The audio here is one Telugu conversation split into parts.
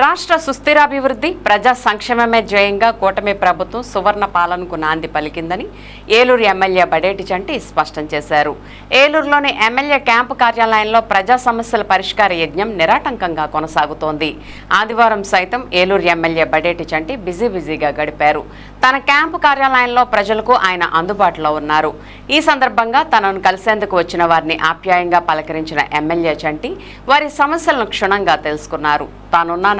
రాష్ట్ర సుస్థిరాభివృద్ధి ప్రజా సంక్షేమమే ధ్యేయంగా కూటమి ప్రభుత్వం సువర్ణ పాలనకు నాంది పలికిందని ఏలూరు ఎమ్మెల్యే బడేటి చంటి స్పష్టం చేశారు. ఏలూరులోని ఎమ్మెల్యే క్యాంపు కార్యాలయంలో ప్రజా సమస్యల పరిష్కార యజ్ఞం నిరాటంకంగా కొనసాగుతోంది. ఆదివారం సైతం ఏలూరు ఎమ్మెల్యే బడేటి చంటి బిజీ బిజీగా గడిపారు. తన క్యాంపు కార్యాలయంలో ప్రజలకు ఆయన అందుబాటులో ఉన్నారు. ఈ సందర్భంగా తనను కలిసేందుకు వచ్చిన వారిని ఆప్యాయంగా పలకరించిన ఎమ్మెల్యే చంటి వారి సమస్యలను క్షుణ్ణంగా తెలుసుకున్నారు.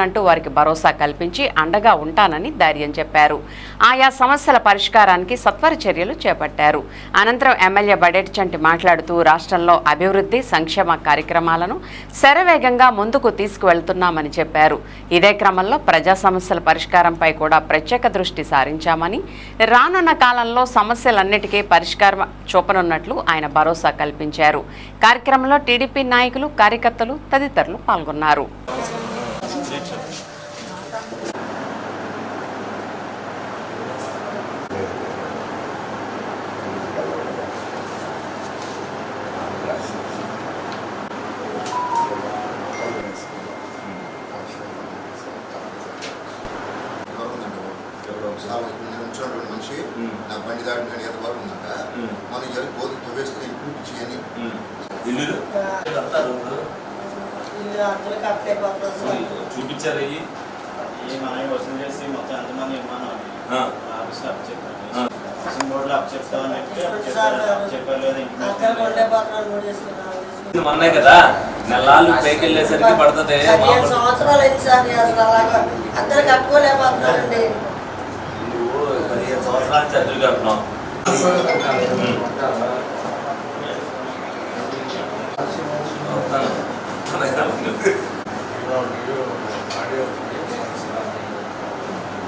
ఉంటానంటూ వారికి భరోసా కల్పించి అండగా ఉంటానని ధైర్యం చెప్పారు. ఆయా సమస్యల పరిష్కారానికి సత్వర చర్యలు చేపట్టారు. అనంతరం ఎమ్మెల్యే బడేటి చంటి మాట్లాడుతూ రాష్ట్రంలో అభివృద్ధి సంక్షేమ కార్యక్రమాలను శరవేగంగా ముందుకు తీసుకువెళ్తున్నామని చెప్పారు. ఇదే క్రమంలో ప్రజా సమస్యల పరిష్కారంపై కూడా ప్రత్యేక దృష్టి సారించామని రానున్న కాలంలో సమస్యలన్నిటికీ పరిష్కారం చూపనున్నట్లు ఆయన భరోసా కల్పించారు. కార్యక్రమంలో టీడీపీ నాయకులు కార్యకర్తలు తదితరులు పాల్గొన్నారు. మనిషి. నా బండి దాటి కానీ ఎంత వరకు ఉందంట మనం తవ్వేస్తే ఇంప్రూవ్ చేయని ఇల్లు? చూపించారు అయ్యి ఈ మనకి వసూలు చేసి మొత్తం ఎంతమంది ఇవ్వమని ఆ. ఆఫీస్లో అప్ ఆ. చెప్పాను హౌసింగ్ బోర్డులో అప్ చెప్తామని చెప్పి అప్ చెప్పారు. అప్ చెప్పారు లేదా అక్కడ కొండే ఇంటిమేషన్ పత్రాలు కూడా చేసుకున్నాను ఇది మొన్నే కదా? నెలలు పైకి వెళ్ళేసరికి పడుతుంది సంవత్సరాలు అయింది సార్ అసలు అలాగా. అందరు కట్టుకోలేకపోతున్నారండి. నువ్వు నుంచి అద్దెలు కడుతున్నావు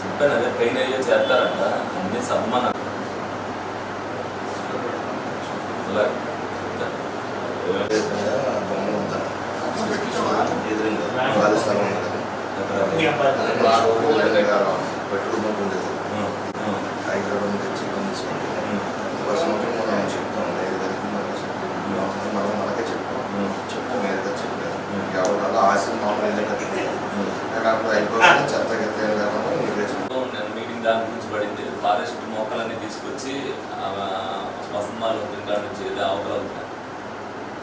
చెప్పాను అదే పెయిన్ అయ్యో చేస్తారంట. అన్ని సన్మానం ఇలా. చెత్త గెత్త నీవే చెప్పు. నేను మీటింగ్ దాని గురించి పడింది. ఫారెస్ట్ మొక్కలన్నీ తీసుకొచ్చి వసంతాలు తింటా నుంచి ఏదో అవతల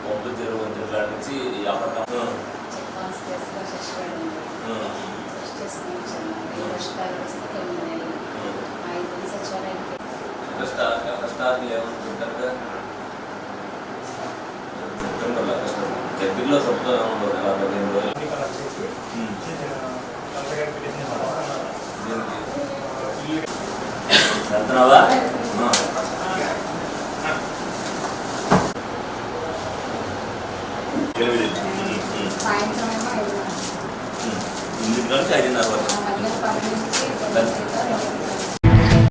పంపు చెరువు తింటా నుంచి ఈ అపకం కష్టాలు ఏమనుకుంటారు సెప్టెంబర్లో కష్టం సొంతం పదిహేను రోజులు వెళ్తున్నావా నుంచి ఐదున్నర. వరకు.